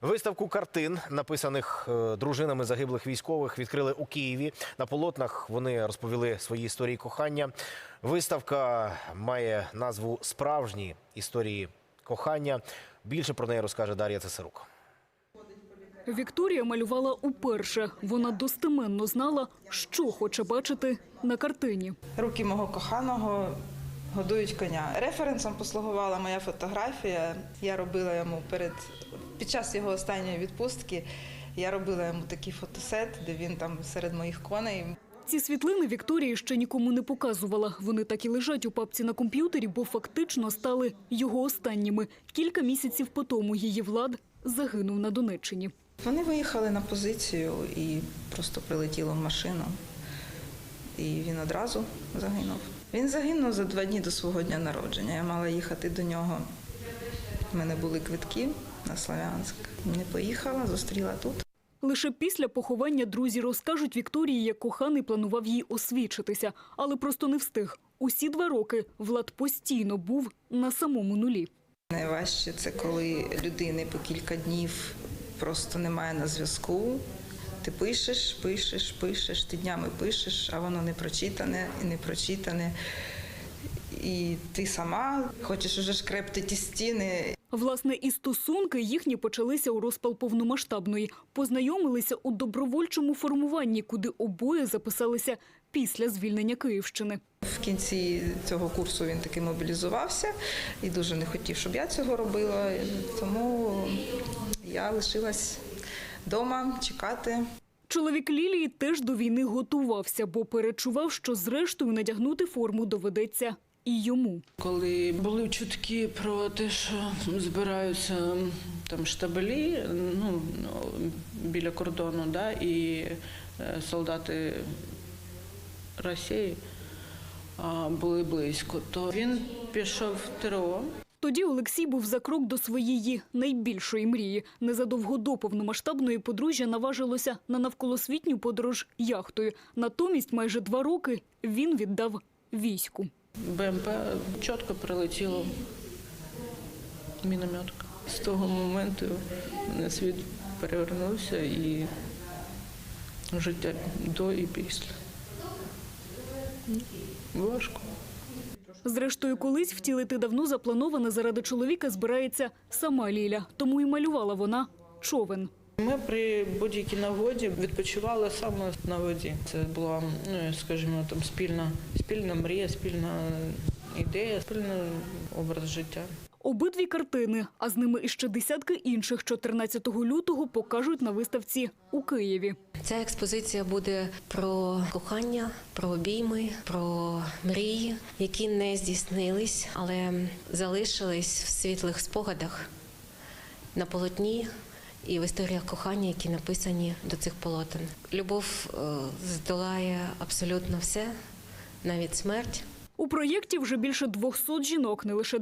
Виставку картин, написаних е, дружинами загиблих військових, відкрили у Києві. На полотнах вони розповіли свої історії кохання. Виставка має назву Справжні історії кохання. Більше про неї розкаже Дар'я Цесарук. Вікторія малювала уперше. Вона достеменно знала, що хоче бачити на картині. Руки мого коханого годують коня. Референсом послугувала моя фотографія. Я робила йому перед під час його останньої відпустки. Я робила йому такий фотосет, де він там серед моїх коней. Ці світлини Вікторія ще нікому не показувала. Вони так і лежать у папці на комп'ютері, бо фактично стали його останніми. Кілька місяців по тому її влад загинув на Донеччині. Вони виїхали на позицію і просто прилетіло в машину. І він одразу загинув. Він загинув за два дні до свого дня народження. Я мала їхати до нього. У мене були квитки на Славянськ. Не поїхала, зустріла тут. Лише після поховання друзі розкажуть Вікторії, як коханий планував їй освідчитися, але просто не встиг. Усі два роки Влад постійно був на самому нулі. Найважче це коли людини по кілька днів просто немає на зв'язку. Ти пишеш, пишеш, пишеш, ти днями пишеш, а воно не прочитане і не прочитане. І ти сама хочеш уже шкрепти ті стіни. Власне, і стосунки їхні почалися у розпал повномасштабної. Познайомилися у добровольчому формуванні, куди обоє записалися після звільнення Київщини. В кінці цього курсу він таки мобілізувався і дуже не хотів, щоб я цього робила. Тому я лишилась вдома чекати. Чоловік Лілії теж до війни готувався, бо перечував, що зрештою надягнути форму доведеться і йому. Коли були чутки про те, що збираються там штабелі ну, біля кордону, да, і е, солдати Росії були близько, то він пішов в ТРО. Тоді Олексій був за крок до своєї найбільшої мрії. Незадовго до повномасштабної подружжя наважилося на навколосвітню подорож яхтою. Натомість майже два роки він віддав війську. БМП чітко прилетіло мінометка. З того моменту на світ перевернувся і життя до і після. Важко. Зрештою, колись втілити давно заплановане заради чоловіка збирається сама Ліля. Тому і малювала вона човен. Ми при будь-якій нагоді відпочивали саме на воді. Це була, ну скажімо, там спільна, спільна мрія, спільна ідея, спільний образ життя. Обидві картини, а з ними іще десятки інших 14 лютого покажуть на виставці у Києві. Ця експозиція буде про кохання, про обійми, про мрії, які не здійснились, але залишились в світлих спогадах на полотні і в історіях кохання, які написані до цих полотен. Любов е, здолає абсолютно все, навіть смерть. У проєкті вже більше 200 жінок, не лише